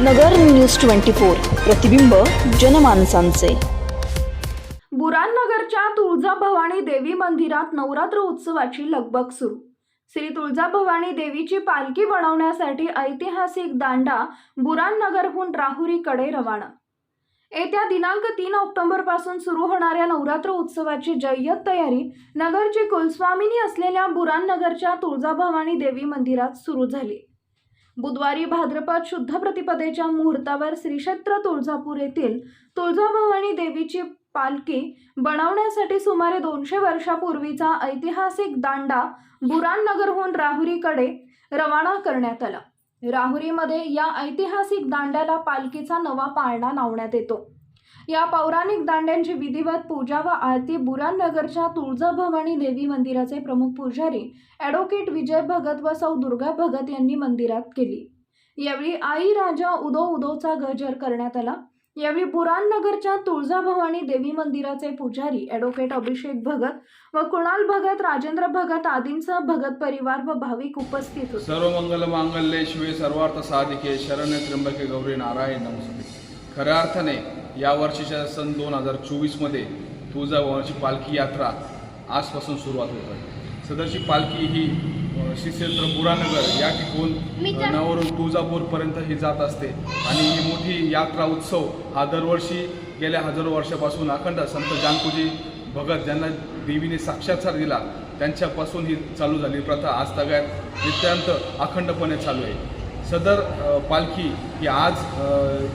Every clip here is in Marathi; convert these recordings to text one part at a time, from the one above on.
नगर न्यूज ट्वेंटी फोर प्रतिबिंब जनमानसांचे. बुराननगरच्या तुळजाभवानी देवी मंदिरात नवरात्र उत्सवाची लगबग सुरू. श्री तुळजाभवानी देवीची पालखी बनवण्यासाठी ऐतिहासिक दांडा बुराननगरहून राहुरीकडे रवाना. येत्या दिनांक तीन ऑक्टोबरपासून सुरू होणाऱ्या नवरात्र उत्सवाची जय्यत तयारी नगरची कुलस्वामिनी असलेल्या बुरानगरच्या तुळजाभवानी देवी मंदिरात सुरू झाली. बुधवारी भाद्रपद शुद्ध प्रतिपदेच्या मुहूर्तावर श्रीक्षेत्र तुळजापूर येथील तुळजाभवानी देवीची पालखी बनवण्यासाठी सुमारे दोनशे वर्षापूर्वीचा ऐतिहासिक दांडा बुराननगरहून राहुरीकडे रवाना करण्यात आला. राहुरीमध्ये या ऐतिहासिक दांड्याला पालखीचा नवा पाळणा लावण्यात येतो. या पौराणिक दांड्यांची विधिवत पूजा व आरती बुराननगरच्या तुळजाभवानी देवी मंदिराचे प्रमुख पुजारी ॲडव्होकेट विजय भगत व सौ दुर्गा भगत यांनी मंदिरात केली. यावेळी आई राजा उदो उदोचा गजर करण्यात आला. यावेळी बुराननगरच्या तुळजाभवानी देवी मंदिराचे पुजारी ॲडव्होकेट अभिषेक भगत व कुणाल भगत राजेंद्र भगत आदींसह भगत परिवार व भाविक उपस्थित होते. सर्व मंगल मांगल्ये शिवे सर्वार्थ साधिके शरण त्र्यंबके गौरी नारायण नमस्ते. खऱ्या अर्थाने या वर्षीच्या सन दोन हजार चोवीसमध्ये तुळजाभवानीची पालखी यात्रा आजपासून सुरुवात होत आहे. सदरची पालखी ही श्री क्षेत्र बुरानगर या ठिकाण अ, नवरून तुळजापूरपर्यंत ही जात असते. आणि ही मोठी यात्रा उत्सव हा दरवर्षी गेल्या हजारो वर्षापासून अखंड संत जानकुजी भगत ज्यांना देवीने साक्षात्कार दिला त्यांच्यापासून ही चालू झाली प्रथा आज सगळ्यात नित्यांत अखंडपणे चालू आहे. सदर पालखी ही आज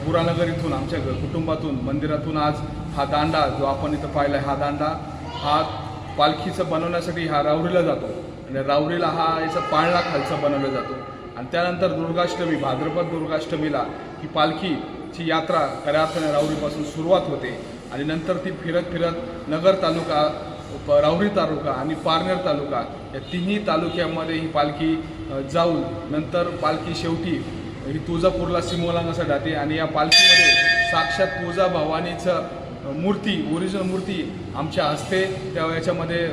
पुरानगर इथून आमच्या कुटुंबातून मंदिरातून आज हा दांडा जो आपण इथं पाहिला आहे हा दांडा हा पालखीचं बनवण्यासाठी हा रावरीला जातो. आणि रावरीला हा याचा पाळणा खालचा बनवला जातो. आणि त्यानंतर दुर्गाष्टमी भाद्रपद दुर्गाष्टमीला ही पालखीची यात्रा खऱ्या अर्थाने रावरीपासून सुरुवात होते. आणि नंतर ती फिरत फिरत नगर तालुका प- तालुका आणि पारनेर तालुका या तिन्ही तालुक्यामध्ये ही पालखी जाऊन नंतर पालखी शेवटी ही तुळजापूरला सिमोलांगासाठी जाते आणि या पालखीमध्ये साक्षात तुळजा भवानीचं मूर्ती ओरिजिनल मूर्ती आमच्या हस्ते त्या याच्यामध्ये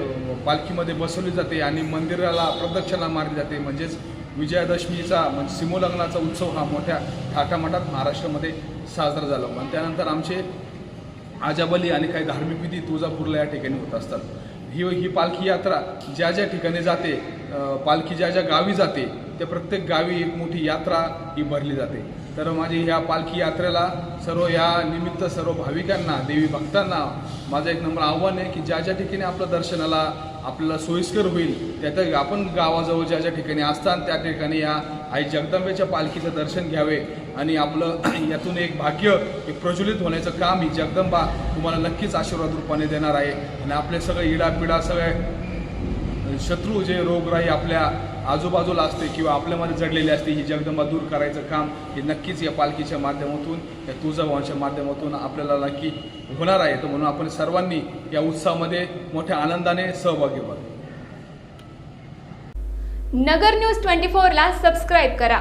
पालखीमध्ये बसवली जाते आणि मंदिराला प्रदक्षिणा मारली जाते. म्हणजेच विजयादशमीचा म्हणजे सिमोलग्नाचा उत्सव हा मोठ्या थाटामाटात महाराष्ट्रामध्ये साजरा झाला आणि त्यानंतर आमचे आजाबली आणि काही धार्मिक विधी तुळजापूरला या ठिकाणी होत असतात. ही ही पालखी यात्रा ज्या ज्या ठिकाणी जाते पालखी ज्या ज्या गावी जाते त्या प्रत्येक गावी एक मोठी यात्रा ही भरली जाते. तर माझी ह्या पालखी यात्रेला सर्व या निमित्त सर्व भाविकांना देवी भक्तांना माझं एक नंबर आव्हान आहे की ज्या ज्या ठिकाणी आपलं दर्शनाला आपल्याला सोयीस्कर होईल त्या त्या आपण गावाजवळ ज्या ज्या ठिकाणी असतात त्या ठिकाणी या आई जगदंबेच्या पालखीचं दर्शन घ्यावे. आणि आपलं यातून एक भाग्य एक प्रज्वलित होण्याचं काम ही जगदंबा तुम्हाला नक्कीच आशीर्वाद रूपाने देणार आहे. आणि आपले सगळे इडापिडा सगळे शत्रू जे रोगराई आपल्या आजूबाजूला असते किंवा आपल्यामध्ये जडलेली असते ही जगदंबा दूर करायचं काम हे नक्कीच या पालखीच्या माध्यमातून या तुळजाभवानच्या माध्यमातून आपल्याला नक्की होणार आहे. तर म्हणून आपण सर्वांनी या उत्सवामध्ये मोठ्या आनंदाने सहभागी व्हावे. नगर न्यूज ट्वेंटी फोरला सबस्क्राईब करा.